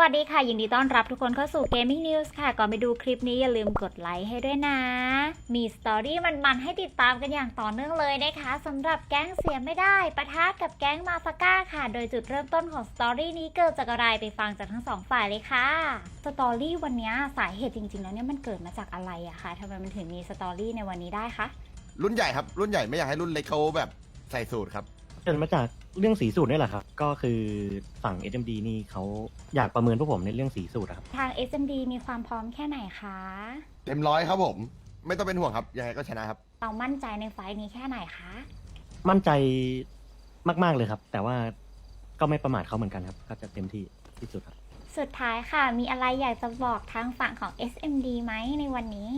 วัสดีค่ะยินดีต้อนรับทุกคนเข้าสู่ Gaming News ค่ะ ก่อนไปดูคลิปนี้อย่าลืมกดไลค์ให้ด้วยนะ มีสตอรี่มันๆให้ติดตามกันอย่างต่อเนื่องเลยนะคะสำหรับแก๊งเสียไม่ได้ปะทะกับแก๊งมาฟาก้าค่ะ โดยจุดเริ่มต้นของสตอรี่นี้เกิดจากอะไรไปฟังจากทั้งสองฝ่ายเลยค่ะสตอรี่วันนี้สาเหตุจริงๆ แล้วเนี่ยมันเกิดมาจากอะไรอะคะทำไมมันถึงมีสตอรี่ในวันนี้ได้คะรุ่นใหญ่ครับรุ่นใหญ่ไม่อยากให้รุ่นเล็กเขาแบบใส่สูตรครับ เกิดมาจากเรื่องสีสูตรนี่แหละครับ ก็คือฝั่ง SMD นี่เขาอยากประเมินพวกผมในเรื่องสีสูตรอะครับ ทาง SMD มีความพร้อมแค่ไหนคะ เต็มร้อยครับผม ไม่ต้องเป็นห่วงครับ ยังไงก็ชนะครับ เรามั่นใจในไฟล์นี้แค่ไหนคะ มั่นใจมาก ๆ เลยครับ แต่ว่าก็ไม่ประมาทเขาเหมือนกันครับ ก็จะเต็มที่ที่สุดครับ สุดท้ายค่ะ มีอะไรอยากจะบอกทางฝั่งของ SMD ไหมในวันนี้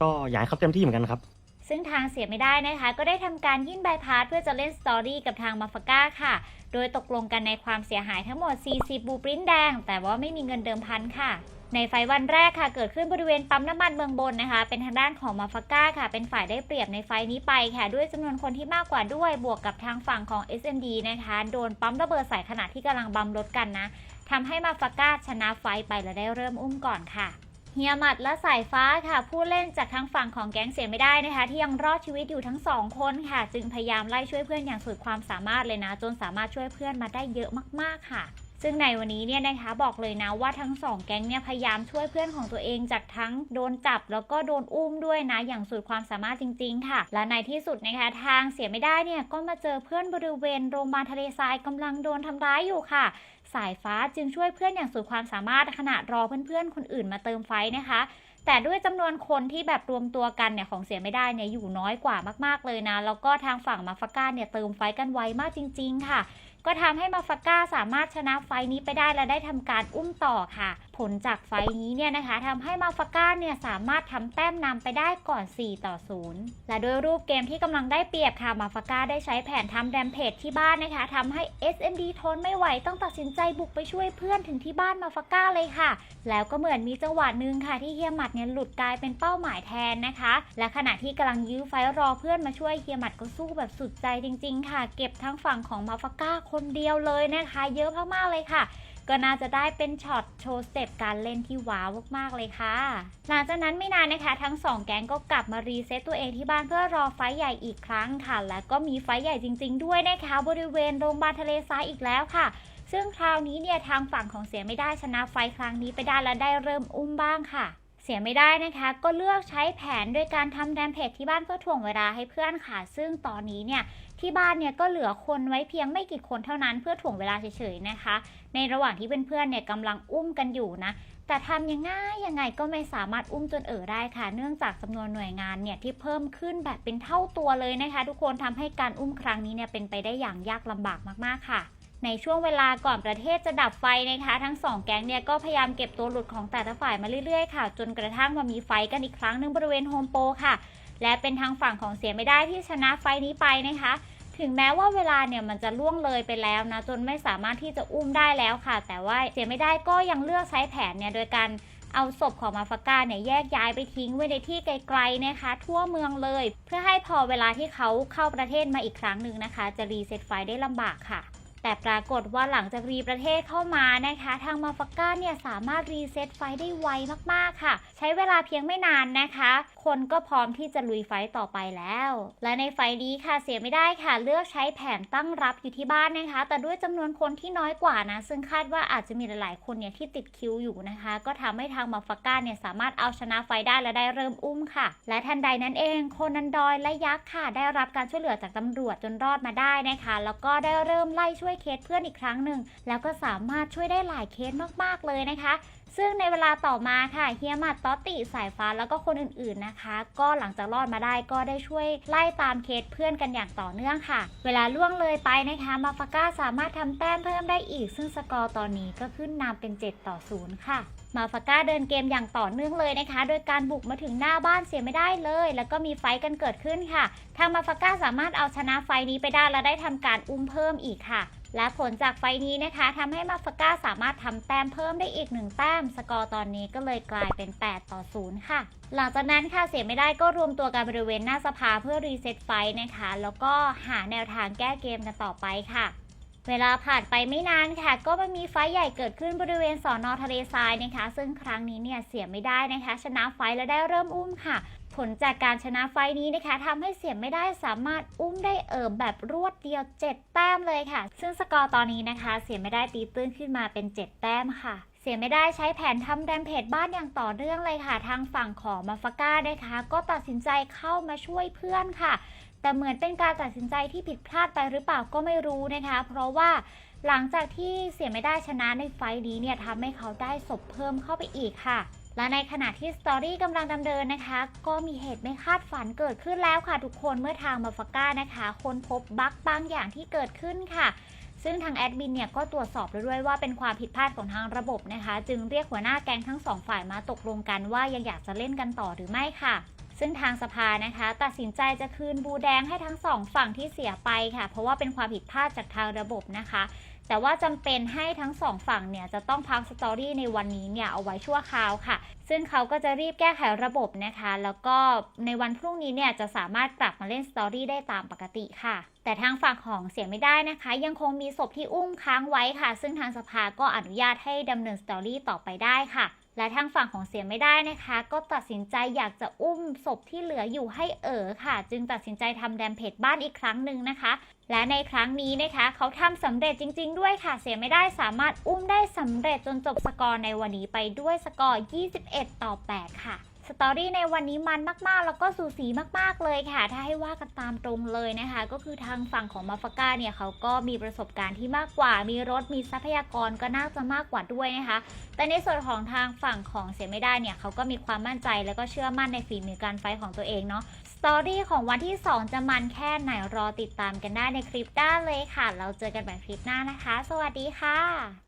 ก็อยากให้เขาเต็มที่เหมือนกันครับ ซึ่งทางเสียไม่ได้นะคะ ก็ได้ทำการยื่นใบพาสเพื่อจะเล่นสตอรี่กับทางมาฟาก้าค่ะ โดยตกลงกันในความเสียหายทั้งหมด 40 บูปริ้นแดง แต่ว่าไม่มีเงินเดิมพันค่ะในไฟวันแรกค่ะเกิดขึ้นบริเวณปั๊มน้ำมันเมืองบนนะคะ เป็นทางด้านของมาฟาก้าค่ะ เป็นฝ่ายได้เปรียบในไฟนี้ไปค่ะ ด้วยจำนวนคนที่มากกว่าด้วยบวกกับทางฝั่งของ SMD นะคะ โดนปั๊มระเบิดใส่ขณะที่กำลังบัมรถกันนะทำให้มาฟาก้าชนะไฟไปและได้เริ่มอุ้มก่อนค่ะ เฮียหมัดและสายฟ้าค่ะ ผู้เล่นจากทางฝั่งของแก๊งเสียไม่ได้นะคะ ที่ยังรอดชีวิตอยู่ทั้งสองคนค่ะ จึงพยายามไล่ช่วยเพื่อนอย่างสุดความสามารถเลยนะ จนสามารถช่วยเพื่อนมาได้เยอะมากๆค่ะซึ่งในวันนี้เนี่ยนะคะบอกเลยนะว่าทั้งสองแก๊งเนี่ยพยายามช่วยเพื่อนของตัวเองจากทั้งโดนจับแล้วก็โดนอุ้มด้วยนะอย่างสุดความสามารถจริง ๆ ค่ะ และในที่สุดนะคะทางเสียไม่ได้เนี่ยก็มาเจอเพื่อนบริเวณโรงพยาบาลทะเลทรายกำลังโดนทำร้ายอยู่ค่ะ สายฟ้าจึงช่วยเพื่อนอย่างสุดความสามารถขณะรอเพื่อนๆคนอื่นมาเติมไฟนะคะ แต่ด้วยจำนวนคนที่แบบรวมตัวกันเนี่ยของเสียไม่ได้เนี่ยอยู่น้อยกว่ามากๆเลยนะ แล้วก็ทางฝั่งมาฟาก้าเนี่ยเติมไฟกันไวมากจริง ๆ ค่ะ ก็ทำให้มาฟาก้าสามารถชนะไฟนี้ไปได้และได้ทำการอุ้มต่อค่ะ ผลจากไฟนี้เนี่ยนะคะทำให้มาฟาก้าเนี่ยสามารถทำแต้มนำไปได้ก่อน 4 ต่อ 0 และด้วยรูปเกมที่กำลังได้เปรียบค่ะมาฟาก้าได้ใช้แผนทำแดมเพจที่บ้านนะคะทำให้ SMD ทนไม่ไหวต้องตัดสินใจบุกไปช่วยเพื่อนถึงที่บ้านมาฟาก้าเลยค่ะ แล้วก็เหมือนมีจังหวะหนึ่งค่ะที่เฮียหมัดเนี่ยหลุดกลายเป็นเป้าหมายแทนนะคะ และขณะที่กำลังยื้อไฟรอเพื่อนมาช่วยเฮียหมัดก็สู้แบบสุดใจจริง ๆ ค่ะ เก็บทั้งฝั่งของมาฟาก้าคนนเดียวเลยนะคะ เยอะมากๆเลยค่ะก็น่าจะได้เป็นช็อตโชว์สเต็ปการเล่นที่ว้าวมากๆเลยค่ะ หลังจากนั้นไม่นานนะคะ ทั้งสองแก๊งก็กลับมารีเซ็ตตัวเองที่บ้านเพื่อรอไฟใหญ่อีกครั้งค่ะ และก็มีไฟใหญ่จริง ๆ ด้วยนะคะ บริเวณโรงพยาบาลทะเลทรายอีกแล้วค่ะ ซึ่งคราวนี้เนี่ยทางฝั่งของเสียไม่ได้ชนะไฟครั้งนี้ไปได้และได้เริ่มอุ้มบ้างค่ะ เสียไม่ได้นะคะ ก็เลือกใช้แผนโดยการทำแดมเพจที่บ้านเพื่อถ่วงเวลาให้เพื่อนค่ะ ซึ่งตอนนี้เนี่ยที่บ้านเนี่ยก็เหลือคนไว้เพียงไม่กี่คนเท่านั้นเพื่อถ่วงเวลาเฉยๆนะคะ ในระหว่างที่เพื่อนๆเนี่ยกำลังอุ้มกันอยู่นะแต่ทำยังไงยังไงก็ไม่สามารถอุ้มจนเอ่อได้ค่ะ เนื่องจากจำนวนหน่วยงานเนี่ยที่เพิ่มขึ้นแบบเป็นเท่าตัวเลยนะคะ ทุกคนทำให้การอุ้มครั้งนี้เนี่ยเป็นไปได้อย่างยากลำบากมากๆค่ะ ในช่วงเวลาก่อนประเทศจะดับไฟนะคะ ทั้งสองแก๊งเนี่ยก็พยายามเก็บตัวหลุดของแต่ละฝ่ายมาเรื่อยๆค่ะ จนกระทั่งมามีไฟกันอีกครั้งหนึ่งบริเวณโฮมโปรค่ะ และเป็นทางฝั่งของเสียไม่ได้ที่ชนะไฟนี้ไปนะคะ ถึงแม้ว่าเวลาเนี่ยมันจะล่วงเลยไปแล้วนะ จนไม่สามารถที่จะอุ้มได้แล้วค่ะ แต่ว่าเสียไม่ได้ก็ยังเลือกใช้แผนเนี่ยโดยการเอาศพของมาฟาก้าเนี่ยแยกย้ายไปทิ้งไว้ในที่ไกลๆนะคะ ทั่วเมืองเลย เพื่อให้พอเวลาที่เขาเข้าประเทศมาอีกครั้งหนึ่งนะคะ จะรีเซ็ตไฟได้ลำบากค่ะ แต่ปรากฏว่าหลังจากรีประเทศเข้ามานะคะ ทางมาฟาก้าเนี่ยสามารถรีเซ็ตไฟได้ไวมากๆค่ะ ใช้เวลาเพียงไม่นานนะคะ คนก็พร้อมที่จะลุยไฟต่อไปแล้ว และในไฟนี้ค่ะเสียไม่ได้ค่ะ เลือกใช้แผนตั้งรับอยู่ที่บ้านนะคะ แต่ด้วยจำนวนคนที่น้อยกว่านะ ซึ่งคาดว่าอาจจะมีหลายๆ คนเนี่ยที่ติดคิวอยู่นะคะ ก็ทำให้ทางมาฟาก้าเนี่ยสามารถเอาชนะไฟได้และได้เริ่มอุ้มค่ะ และทันใดนั้นเองโคนันดอยและยักษ์ค่ะ ได้รับการช่วยเหลือจากตำรวจจนรอดมาได้นะคะ แล้วก็ได้เริ่มไล่ช่วยเคสเพื่อนอีกครั้งหนึ่ง แล้วก็สามารถช่วยได้หลายเคสมากๆเลยนะคะ ซึ่งในเวลาต่อมาค่ะเฮียมัดต๊อตติสายฟ้าแล้วก็คนอื่นๆนะคะ ก็หลังจากรอดมาได้ก็ได้ช่วยไล่ตามเคสเพื่อนกันอย่างต่อเนื่องค่ะ เวลาล่วงเลยไปนะคะมาฟาก้าสามารถทำแต้มเพิ่มได้อีก ซึ่งสกอร์ตอนนี้ก็ขึ้นนำเป็น 7 ต่อ 0 ค่ะมาฟาก้าเดินเกมอย่างต่อเนื่องเลยนะคะ โดยการบุกมาถึงหน้าบ้านเสียไม่ได้เลย แล้วก็มีไฟกันเกิดขึ้นค่ะ ทางมาฟาก้าสามารถเอาชนะไฟนี้ไปได้และได้ทำการอุ้มเพิ่มอีกค่ะ และผลจากไฟนี้นะคะทำให้มาฟาก้าสามารถทำแต้มเพิ่มได้อีกหนึ่งแต้ม สกอร์ตอนนี้ก็เลยกลายเป็น 8 ต่อ 0 ค่ะ หลังจากนั้นค่ะเสียไม่ได้ก็รวมตัวกันบริเวณหน้าสภาเพื่อรีเซ็ตไฟนะคะ แล้วก็หาแนวทางแก้เกมกันต่อไปค่ะ เวลาผ่านไปไม่นานค่ะ ก็มันมีไฟใหญ่เกิดขึ้นบริเวณสอนอทะเลทรายนะคะ ซึ่งครั้งนี้เนี่ยเสียไม่ได้นะคะ ชนะไฟแล้วได้เริ่มอุ้มค่ะผลจากการชนะไฟนี้นะคะทำให้เสียไม่ได้สามารถอุ้มได้เอิบแบบรวดเดียว 7 แต้มเลยค่ะ ซึ่งสกอร์ตอนนี้นะคะ เสียไม่ได้ตีตื้นขึ้นมาเป็น 7 แต้มค่ะ เสียไม่ได้ใช้แผนทำแดมเพจบ้านอย่างต่อเนื่องเลยค่ะ ทางฝั่งของมาฟาก้านะคะ ก็ตัดสินใจเข้ามาช่วยเพื่อนค่ะ แต่เหมือนเป็นการตัดสินใจที่ผิดพลาดไปหรือเปล่าก็ไม่รู้นะคะ เพราะว่าหลังจากที่เสียไม่ได้ชนะในไฟท์นี้เนี่ยทำให้เขาได้ศพเพิ่มเข้าไปอีกค่ะ และในขณะที่สตอรี่กำลังดำเนินนะคะ ก็มีเหตุไม่คาดฝันเกิดขึ้นแล้วค่ะทุกคนเมื่อทางมาฟาก้านะคะค้นพบบั๊กบางอย่างที่เกิดขึ้นค่ะซึ่งทางแอดมินเนี่ยก็ตรวจสอบแล้วด้วยว่าเป็นความผิดพลาดของทางระบบนะคะ จึงเรียกหัวหน้าแก๊งทั้งสองฝ่ายมาตกลงกันว่ายังอยากจะเล่นกันต่อหรือไม่ค่ะ ซึ่งทางสภานะคะ ตัดสินใจจะคืนบูแดงให้ทั้งสองฝั่งที่เสียไปค่ะ เพราะว่าเป็นความผิดพลาดจากทางระบบนะคะ แต่ว่าจำเป็นให้ทั้งสองฝั่งเนี่ยจะต้องพักสตอรี่ในวันนี้เนี่ยเอาไว้ชั่วคราวค่ะ ซึ่งเขาก็จะรีบแก้ไขระบบนะคะ แล้วก็ในวันพรุ่งนี้เนี่ยจะสามารถกลับมาเล่นสตอรี่ได้ตามปกติค่ะ แต่ทางฝั่งของเสียไม่ได้นะคะ ยังคงมีศพที่อุ้มค้างไว้ค่ะ ซึ่งทางสภาก็อนุญาตให้ดำเนินสตอรี่ต่อไปได้ค่ะและทางฝั่งของเสียไม่ได้นะคะ ก็ตัดสินใจอยากจะอุ้มศพที่เหลืออยู่ให้เอ๋อค่ะ จึงตัดสินใจทำแดมเพจบ้านอีกครั้งหนึ่งนะคะ และในครั้งนี้นะคะ เขาทำสำเร็จจริง ๆ ด้วยค่ะ เสียไม่ได้สามารถอุ้มได้สำเร็จจนจบสกอร์ในวันนี้ไปด้วยสกอร์ 21 ต่อ 8 ค่ะ สตอรี่ในวันนี้มันมากๆ แล้วก็สูสีมากๆเลยค่ะ ถ้าให้ว่ากันตามตรงเลยนะคะ ก็คือทางฝั่งของมาฟาก้าเนี่ยเขาก็มีประสบการณ์ที่มากกว่า มีรถมีทรัพยากรก็น่าจะมากกว่าด้วยนะคะ แต่ในส่วนของทางฝั่งของเสียไม่ได้เนี่ยเขาก็มีความมั่นใจแล้วก็เชื่อมั่นในฝีมือการไฟของตัวเองเนาะสตอรี่ของวันที่ 2 จะมันแค่ไหนรอติดตามกันได้ในคลิปหน้าเลยค่ะ เราเจอกันใหม่คลิปหน้านะคะ สวัสดีค่ะ